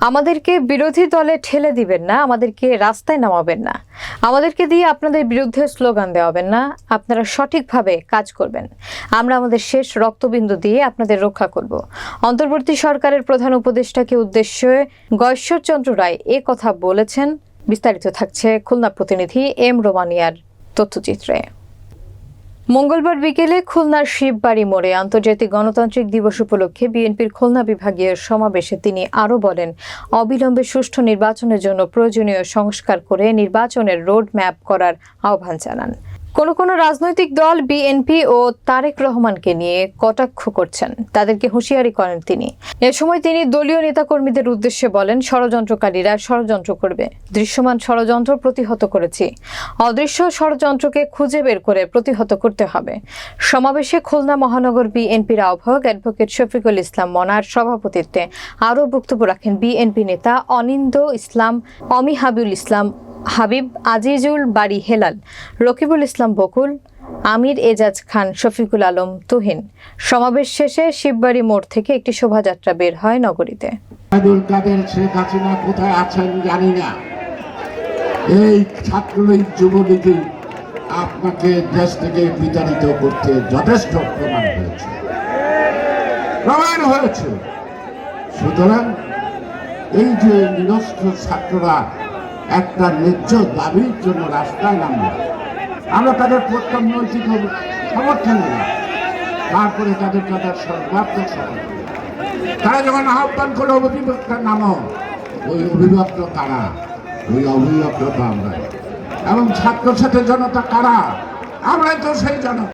আমাদেরকে বিরোধী দলে ঠেলে দিবেন না, আমাদেরকে রাস্তায় নামাবেন না। আমাদেরকে দিয়ে আপনাদের বিরুদ্ধে স্লোগান দেওয়াবেন না, আপনারা সঠিকভাবে কাজ করবেন। আমরা আমাদের শেষ রক্তবিন্দু দিয়ে আপনাদের রক্ষা করব। অন্তর্বর্তী সরকারের প্রধান উপদেষ্টাকে উদ্দেশ্যে গশ্বরচন্দ্র রায় এ কথা বলেছেন। বিস্তারিত থাকছে খুলনা প্রতিনিধি এম রোমানিয়ার তথ্যচিত্রে। মঙ্গলবার বিকেলে খুলনার শিববাড়ি মোড়ে আন্তর্জাতিক গণতান্ত্রিক দিবস উপলক্ষে বিএনপির খুলনা বিভাগীয় সমাবেশে তিনি আরও বলেন, অবিলম্বে সুষ্ঠু নির্বাচনের জন্য প্রয়োজনীয় সংস্কার করে নির্বাচনের রোড ম্যাপ করার আহ্বান জানান। কোন কোন রাজনৈতিক দল বিএনপি ও তারেক রহমানকে নিয়ে কটাক্ষ করছেন। তাদেরকে হুঁশিয়ারি করেন তিনি। এ সময় তিনি দলীয় নেতাকর্মীদের উদ্দেশ্যে বলেন, ষড়যন্ত্রকারীরা ষড়যন্ত্র করবে। দৃশ্যমান ষড়যন্ত্র প্রতিহত করেছি। অদৃশ্য ষড়যন্ত্রকে খুঁজে বের করে প্রতিহত করতে হবে। সমাবেশে খুলনা মহানগর বিএনপির আহ্বায়ক অ্যাডভোকেট শফিকুল ইসলাম মনার সভাপতিত্বে আরও বক্তব্য রাখেন বিএনপি নেতা অনিন্দ ইসলাম অমি হাবিবুল ইসলাম হাবিব আজিজুল বাড়ি হেলাল, রকিবুল ইসলাম বকুল, আমির এজাজ খান, শফিকুল আলম তুহিন। সমাবেশ শেষে শিববাড়ি মোড় থেকে একটি শোভাযাত্রা বের হয় নগরীতে। কোথায় আছেন জানি না। এই ছাত্রলীগ যুবলীগই আপনাকে দেশ থেকে বিতাড়িত করতে যথেষ্ট প্রমাণ হয়েছে। প্রমাণ হয়েছে। সুতরাং এই যে নিরস্ত্র ছাত্ররা একটা ন্যায্য দাবির জন্য রাস্তায় নামবে আমরা তাদের প্রথম নৈতিক সমর্থন দিলাম। তারপরে তাদের তাদের সর্বাত্মক সমর্থন তারা যখন আহ্বান করে অভিভক্তের নামও ওই অভিভক্ত কারা? ওই অভিভক্ত আমরা এবং ছাত্র সাথে জনতা কারা? আমরাই তো সেই জনতা।